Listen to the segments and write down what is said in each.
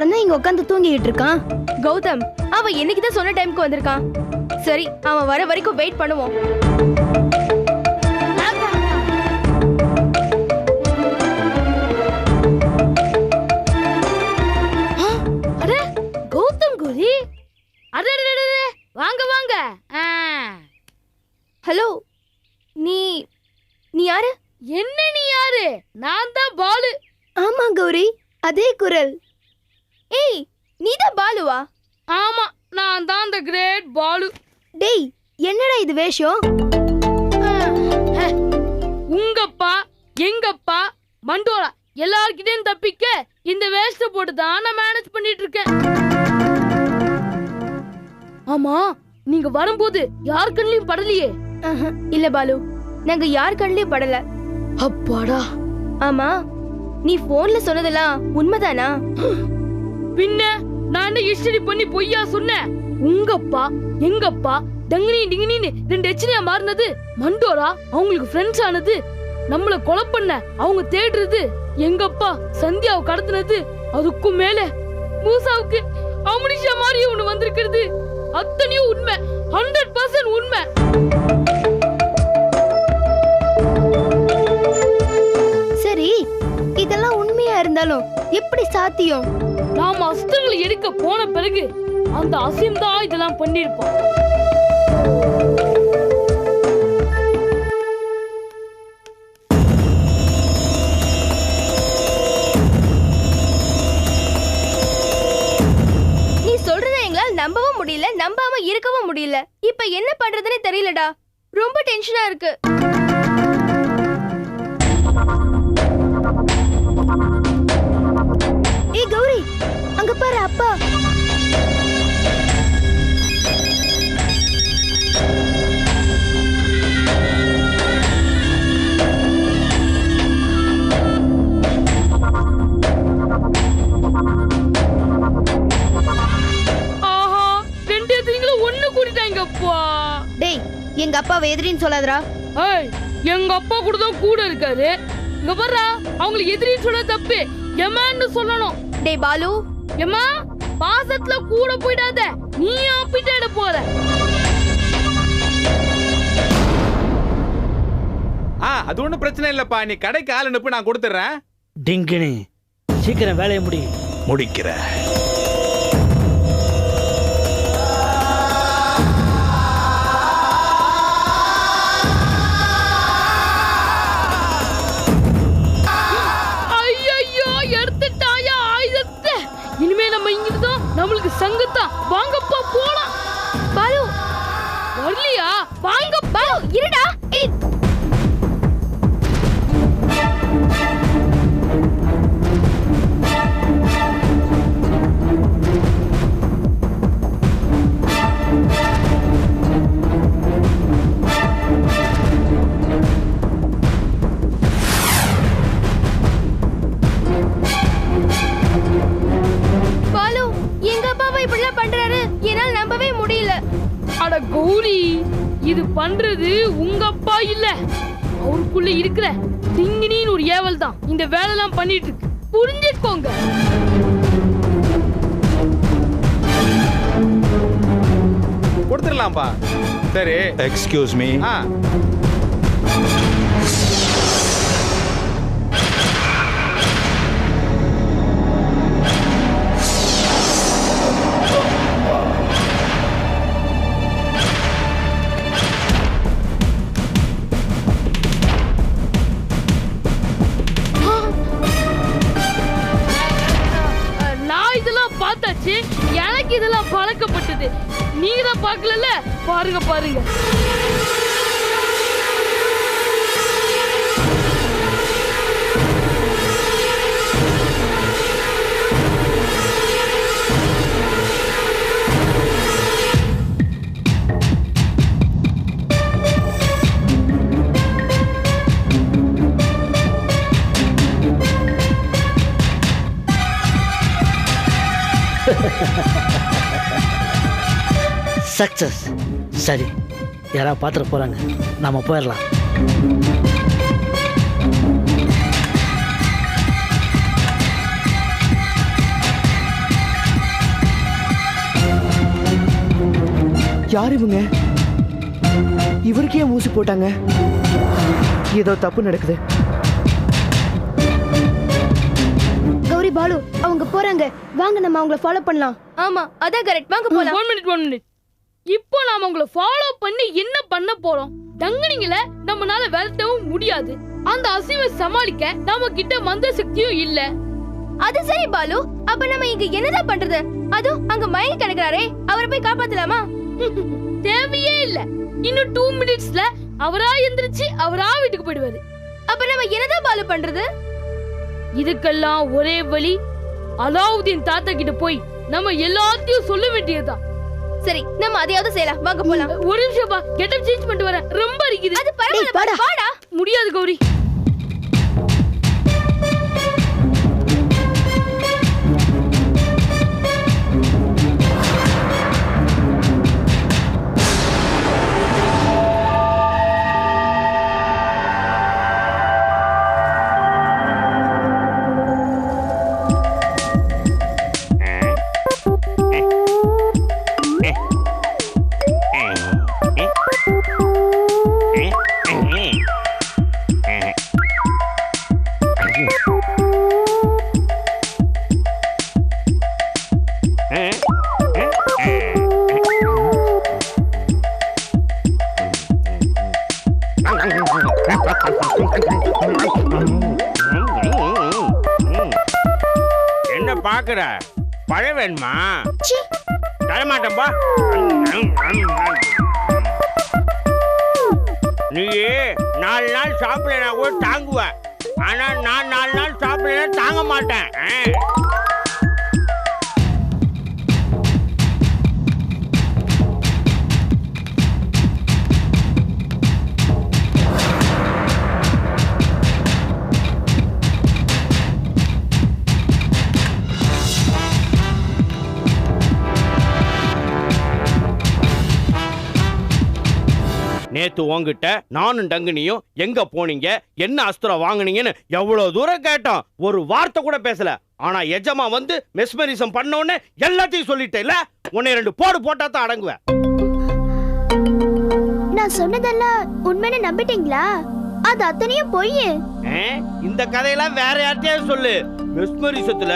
குடுகுடுப்பக்காரன் தான் இங்க உட்காந்து தூங்கிட்டு இருக்கான். கௌதம் அவன் என்னைக்கு தான் சொன்ன டைம்க்கு வந்திருக்கான்? சரி அவன் வர வரைக்கும் வெயிட் பண்ணுவோம். கௌதம் கோழி அடே வாங்க வாங்க. ஆ. ஹலோ நீ நீ யாரு? என்ன நீ யாரு? நான் தான் பாலு. ஆமா கௌரி அதே குரல். நீதான் பாலுவா? ஆமா நான் தான் அந்த கிரேட் பாலு. டேய் என்னடா இது வேஷம்? உங்கப்பா எங்கப்பா மண்டோலா எல்லார்கிட்டயும் தப்பிக்க இந்த வேஸ்ட போட்டு தான் நான் மேனேஜ் பண்ணிட்டு இருக்கேன் ஆமா நீங்க வரும்போது யார் கண்ணிலையும் படலையே? இல்ல பாலு நாங்க யார் கண்லயும் படல. அப்பாடா. ஆமா நீ போன்ல சொன்னதெல்லாம் உண்மைதானா? பின்ன நான் என்ன ஹிஸ்டரி பண்ணி பொய்யா சொன்னேன் உங்கப்பா எங்கப்பா டங்கினி டிங்கினின்னு ரெண்டு எச்சனையா மாறினது. மண்டோரா அவங்களுக்கு ஃப்ரெண்ட்ஸ் ஆனது. நம்மள கொலை பண்ண அவங்க தேடுறது. எங்கப்பா சந்தியாவை கடத்தினது. அதுக்கும் மேல மூசாவுக்கு அமுனிஷா மாதிரி ஒண்ணு வந்திருக்கிறது. அத்தனையும் உண்மை. ஹண்ட்ரட் பர்சன்ட் உண்மை. சரி இதெல்லாம் உண்மையா இருந்தாலும் எப்படி சாத்தியம்? நாம அஸ்திரங்களை எடுக்க போன பிறகு அந்த அசீம் தான் இதெல்லாம் பண்ணிருப்பான் நீ சொல்றத எங்களால் நம்பவும் முடியல நம்பாம இருக்கவும் முடியல. இப்ப என்ன பண்றதுன்னு தெரியலடா. ரொம்ப டென்ஷனா இருக்கு. கூட்டிட்டாங்கப்பா டேய் எங்க அப்பாவை எதிரின்னு சொல்லாதடா. ஏய் எங்க அப்பா கூட தான் கூட இருக்காரு. இங்க வர்றா அவங்களுக்கு எதிரி சொல்ல தப்பு. எமான்னு சொல்லணும். டேய் பாலு. எம்மா பாசத்துல கூட போயிடாத. நீ ஆப்பிட்டாட போற. ஆ அது ஒன்றும் பிரச்சனை இல்லைப்பா. நீ கடைக்கு ஆள் அனுப்பு நான் கொடுத்துட்றேன். டிங்கினி சீக்கிரம் வேலையை முடி. முடிக்கிற பண்றது உங்க அப்பா இல்ல. அவருக்குள்ள இருக்கிற திங்கினின்னு ஒரு ஏவல் தான் இந்த வேலைலாம் பண்ணிட்டு இருக்கு புரிஞ்சுக்கோங்க. கொடுத்துடலாம்ப்பா சரி. எக்ஸ்கியூஸ் மீ ஆ. சக்சஸ். சரி யாராவது பார்த்துட்டு போகிறாங்க நாம போயிடலாம். யார் இவங்க? இவருக்கு ஏன் ஊசி போட்டாங்க? ஏதோ தப்பு நடக்குது. கௌரி பாலு அவங்க போறாங்க. வாங்க நம்ம அவங்கள ஃபாலோ பண்ணலாம். ஆமா அதான் கரெக்ட் வாங்க போலாம். ஒன் மினிட் ஒன் மினிட் இப்போ நாம உங்களை ஃபாலோ பண்ணி என்ன பண்ண போறோம்? டங்கனிங்கள நம்மனால விரட்டவும் முடியாது. அந்த அசைவை சமாளிக்க நம்ம கிட்ட மந்த சக்தியும் இல்ல. அது சரி பாலு. அப்ப நம்ம இங்க என்னதான் பண்றது? அதுவும் அங்க மயங்கி கிடக்குறாரே. அவரை போய் காப்பாத்தலாமா? தேவையே இல்ல. இன்னும் டூ மினிட்ஸ்ல அவரா எந்திரிச்சு அவரா வீட்டுக்கு போயிடுவாரு. அப்ப நம்ம என்னதான் பாலு பண்றது? இதுக்கெல்லாம் ஒரே வழி அலாவுதீன் தாத்தா கிட்ட போய் நம்ம எல்லாத்தையும் சொல்ல வேண்டியதுதான். சரி நம்ம அதையாவது செய்யலாம். வாங்க போலாம். ஒரு நிமிஷம் பா கெட்டப் சேஞ்ச் பண்ணிட்டு வரேன். ரொம்ப அரிக்குது அது பரவாயில்ல வாடா முடியாது கௌரி. என்ன பாக்குற பழ வேணுமா தரமாட்டேன்பா நீ நாலு நாள் சாப்பிடலனா கூட தாங்குவ. ஆனா நான் நாலு நாள் சாப்பிடலனா தாங்க மாட்டேன். நேத்து உன்கிட்ட நானும் டங்குனியும் எங்க போனீங்க? என்ன அஸ்திரம் வாங்குனீங்கன்னு எவ்வளவு தூரம் கேட்டோம். ஒரு வார்த்தை கூட பேசல. ஆனா எஜமா வந்து மெஸ்மரிசம் பண்ண உடனே எல்லாத்தையும் சொல்லிட்டேல்ல உன்னை ரெண்டு போடு போட்டா தான் அடங்குவேன். நான் சொன்னதெல்லாம் உண்மைன்னு நம்பிட்டீங்களா? அது அத்தனையும் பொய்? இந்த கதையெல்லாம் வேற யார்கிட்டயாவது சொல்லு. மெஸ்மரிசத்துல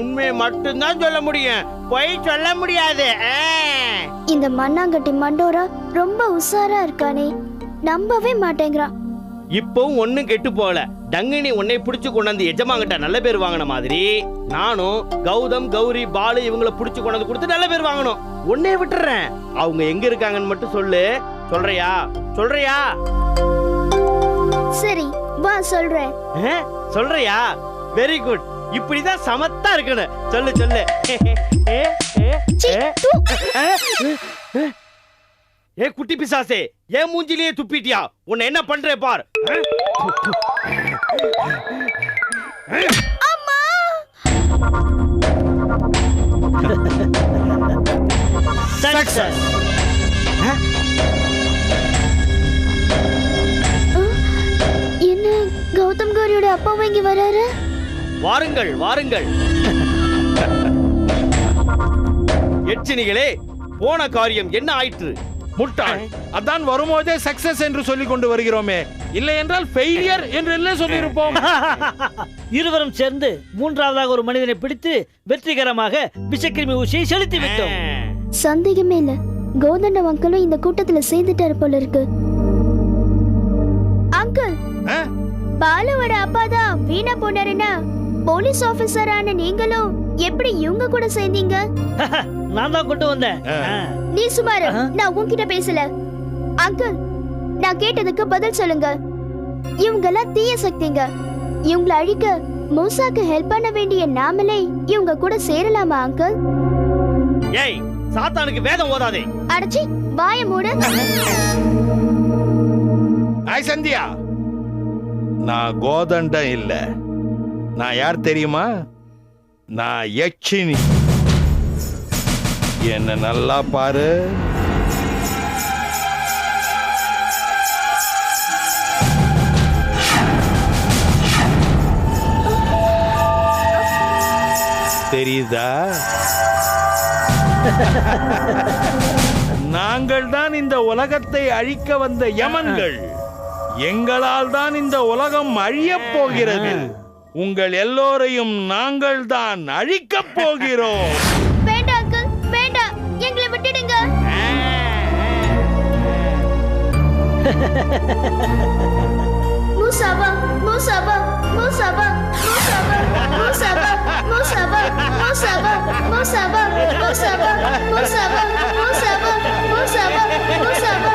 உண்மையை மட்டும்தான் சொல்ல முடியும். பொய் சொல்ல முடியாது. இந்த மண்ணாங்கட்டி மண்டோரா ரொம்ப உஷாரா இருக்கானே. நம்பவே மாட்டேங்கிறான். இப்பவும் ஒண்ணும் கெட்டு போகல. டங்கினி உன்னை பிடிச்சு கொண்டாந்து எஜமாங்கிட்ட நல்ல பேர் வாங்கின மாதிரி நானும் கௌதம் கௌரி பாலு இவங்கள பிடிச்சு கொண்டாந்து கொடுத்து நல்ல பேர் வாங்கணும். உன்னை விட்டுறேன். அவங்க எங்க இருக்காங்கன்னு மட்டும் சொல்லு. சொல்றியா? சொல்றியா? சரி வா சொல்றேன்? சொல்றியா? வெரி குட் இப்படிதான் சமத்தா இருக்கணும். சொல்லு சொல்லு. ஏ, குட்டி பிசாசே ஏன் மூஞ்சிலேயே துப்பிட்டியா? உன்னை என்ன பண்றே பார்? சக்சஸ் என்ன கௌதம் கௌரியோட அப்பாவும் இங்க வராரு? வாருங்கள் வாருங்கள். எச்சினிகளே போன காரியம் என்ன ஆயிற்று? முட்டாள். அதான் வரும்போதே சக்சஸ் என்று சொல்லிக் கொண்டு வருகிறோமே. இல்லை என்றால் ஃபெயிலியர் என்று இல்லை சொல்லியிருப்போம். இருவரும் சேர்ந்து மூன்றாவதாக ஒரு மனிதனை பிடித்து வெற்றிகரமாக விஷக்கிருமி ஊசியை செலுத்தி விட்டோம் சந்தேகமே இல்ல. கௌதண்டம் அங்கிளும் இந்த கூட்டத்துல சேர்ந்துட்டாரு போல இருக்கு. அங்கிள்? பாலுவோட அப்பா தான் வீணா போனாருன்னா போலீஸ் ஆபீசரான நீங்களும் எப்படி இவங்க கூட சேர்ந்தீங்க? நான் தான் கொண்டு வந்தேன். நீ சுமாரு. நான் உன்கிட்ட பேசல. அங்கிள் நான் கேட்டதுக்கு பதில் சொல்லுங்க. இவங்க எல்லாம் தீய சக்திங்க. இவங்களை அழிக்க மூசாக்கு ஹெல்ப் பண்ண வேண்டிய நாமளே இவங்க கூட சேரலாமா அங்கிள்? ஏய் சாத்தானுக்கு வேதம் ஓதாதே. அடைச்சி வாய மூடு. ஆய் சந்தியா. நான் கோதண்டம் இல்ல. நான் யார் தெரியுமா? நான் யட்சினி. என்ன நல்லா பாரு. தெரியுதா? நாங்கள் தான் இந்த உலகத்தை அழிக்க வந்த யமன்கள். எங்களால் தான் இந்த உலகம் அழியப் போகிறது. உங்கள் எல்லோரையும் நாங்கள் தான் அழிக்கப் போகிறோம் வேண்டாம் அங்கிள் வேண்டாம் எங்களை விட்டுடுங்க மூசாபா மூசாவா மூசாவா மூசாவா மூசாவா மூசாவா மூசாவா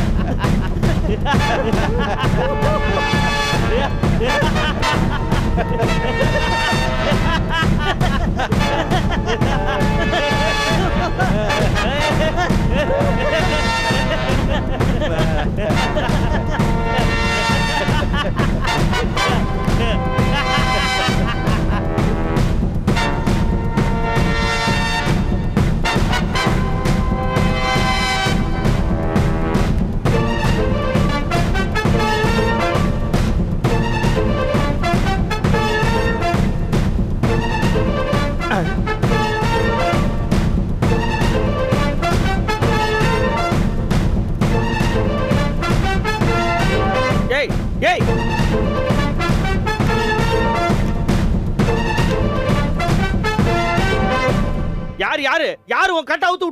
Ha ha ha!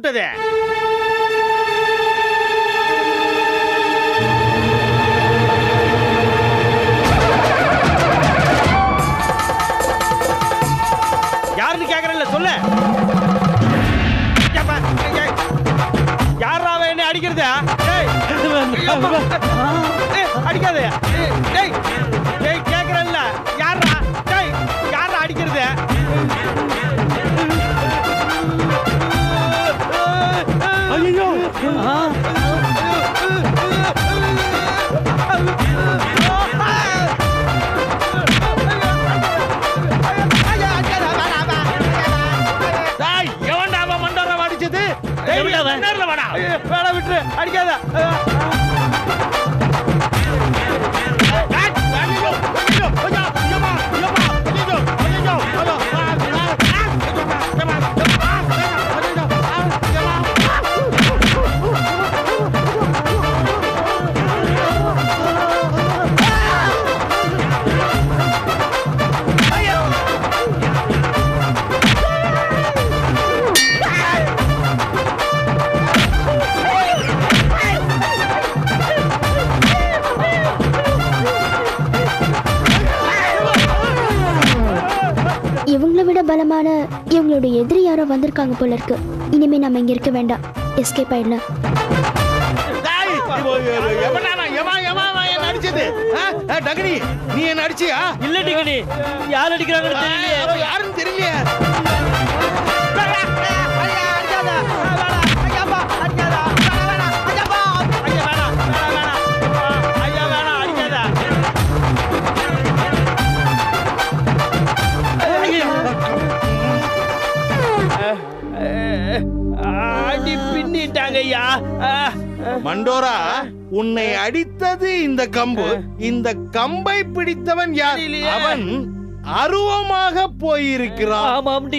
கொடுத்தது யாருன்னு கேக்குறேன்ல சொல்லு. யாராவ என்ன அடிக்கிறது அடிக்காதே. பேட விட்டு அடிக்காத. நம்மளோட எதிரி யாரோ வந்திருக்காங்க போல இருக்கு. இனிமே நம்ம இங்க இருக்க வேண்டாம். எஸ்கேப் ஆயிடலாம் நீ என்ன அடிச்சியா? இல்ல டகனி யார் அடிக்கிறாங்கன்னு யாருன்னு தெரியல உன்னை அடித்தது இந்த கம்பு. இந்த கம்பை பிடித்தவன் யார். அவன் அருவமாக போயிருக்கிறான். ஆமாம்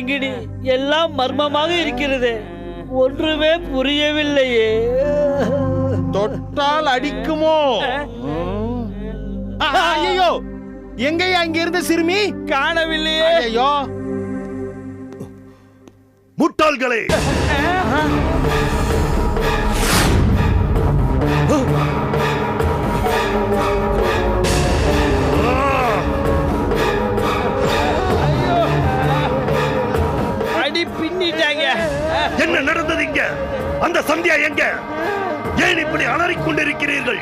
எல்லாம் மர்மமாக இருக்கிறது. ஒன்றுமே புரியவில்லையே. தொட்டால் அடிக்குமோ? ஐயோ எங்கேயா இருந்த சிறுமி? காணவில்லையே. ஐயோ முட்டாள்களே. அந்த சந்தியா எங்க? ஏன் இப்படி அலறிக்கொண்டிருக்கிறீர்கள்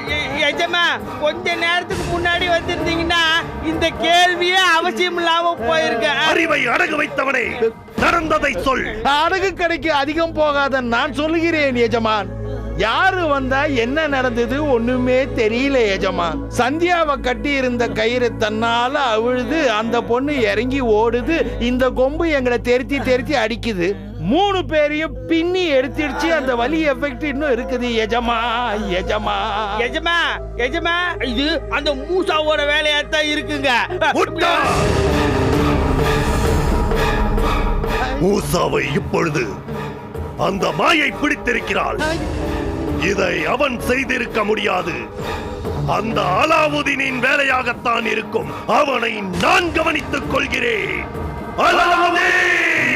எஜமா கொஞ்ச நேரத்துக்கு முன்னாடி வந்திருந்தீங்கன்னா இந்த கேள்வியே அவசியம் இல்லாம போயிருக்க. அறிவை அடகு வைத்தவனே நடந்ததை சொல். அடகு கடைக்கு அதிகம் போகாத நான் சொல்லுகிறேன் எஜமான். யாரு வந்தா என்ன நடந்தது ஒண்ணுமே தெரியல எஜமான். சந்தியாவை கட்டி இருந்த கயிறு தன்னால அவிழுது அந்த பொண்ணு இறங்கி ஓடுது இந்த கொம்பு எங்களை தெருத்தி தெருத்தி அடிக்குது. மூணு பேரையும் பின்னி எடுத்துடுச்சு. அந்த வலி எஃபெக்ட் இன்னும் இருக்குது. எஜமா எஜமா. எஜமா எஜமா. இது அந்த மூசாவோட வேலையா தான் இருக்குங்க! மூசாவை இப்பொழுது அந்த மாயை பிடித்திருக்கிறாள். இதை அவன் செய்திருக்க முடியாது. அந்த அலாவுதீனின் வேலையாகத்தான் இருக்கும். அவனை நான் கவனித்துக் கொள்கிறேன். அலாவுதீன்!